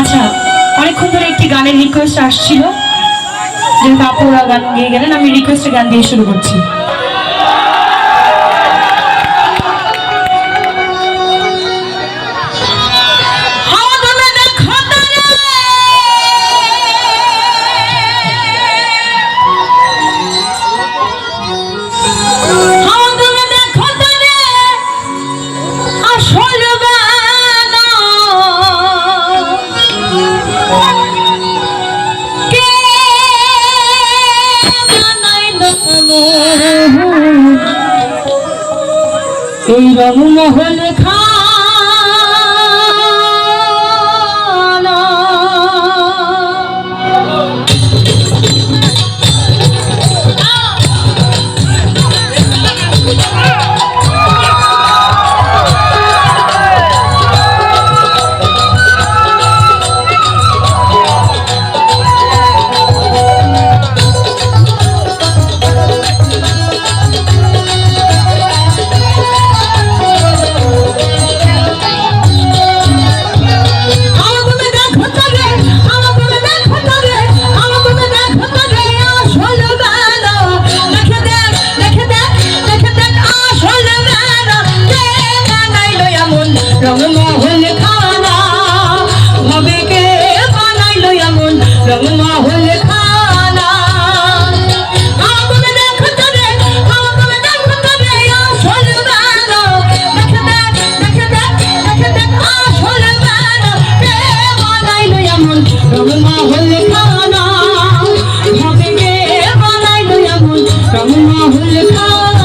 আচ্ছা অনেকক্ষণ ধরে একটি গানের রিকোয়েস্ট আসছিল। যেহেতু আপুরা গান গেয়ে গেলেন, আমি রিকোয়েস্টে গান দিয়ে শুরু করছি। vamos a Come on, look out.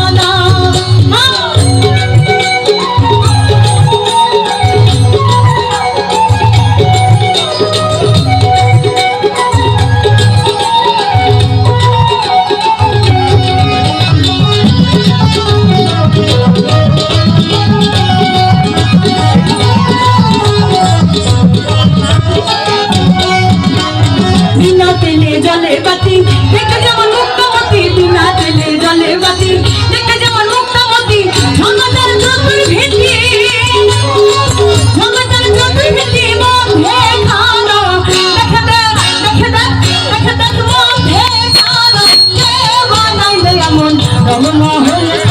Allah'ım.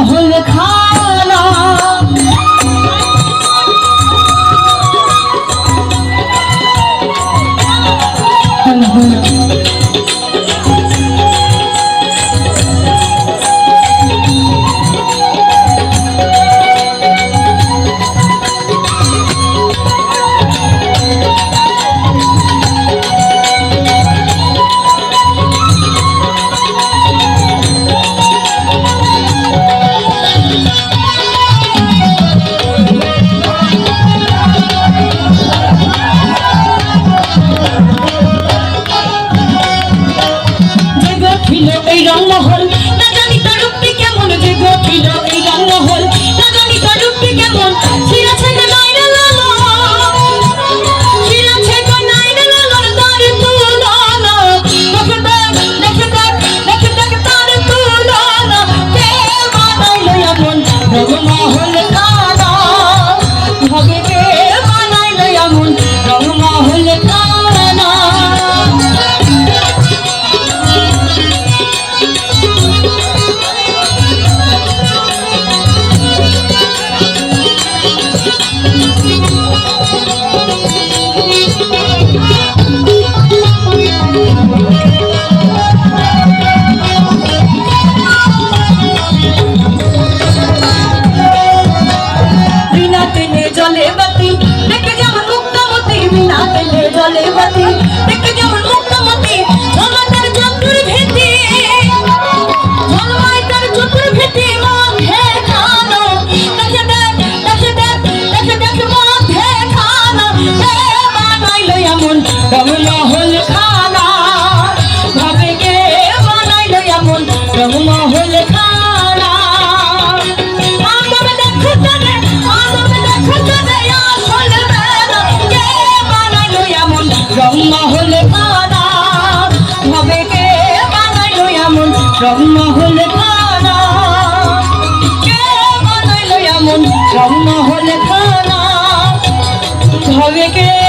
Abdul Khan. one. সাথে এমন হলে খানা ধরে কে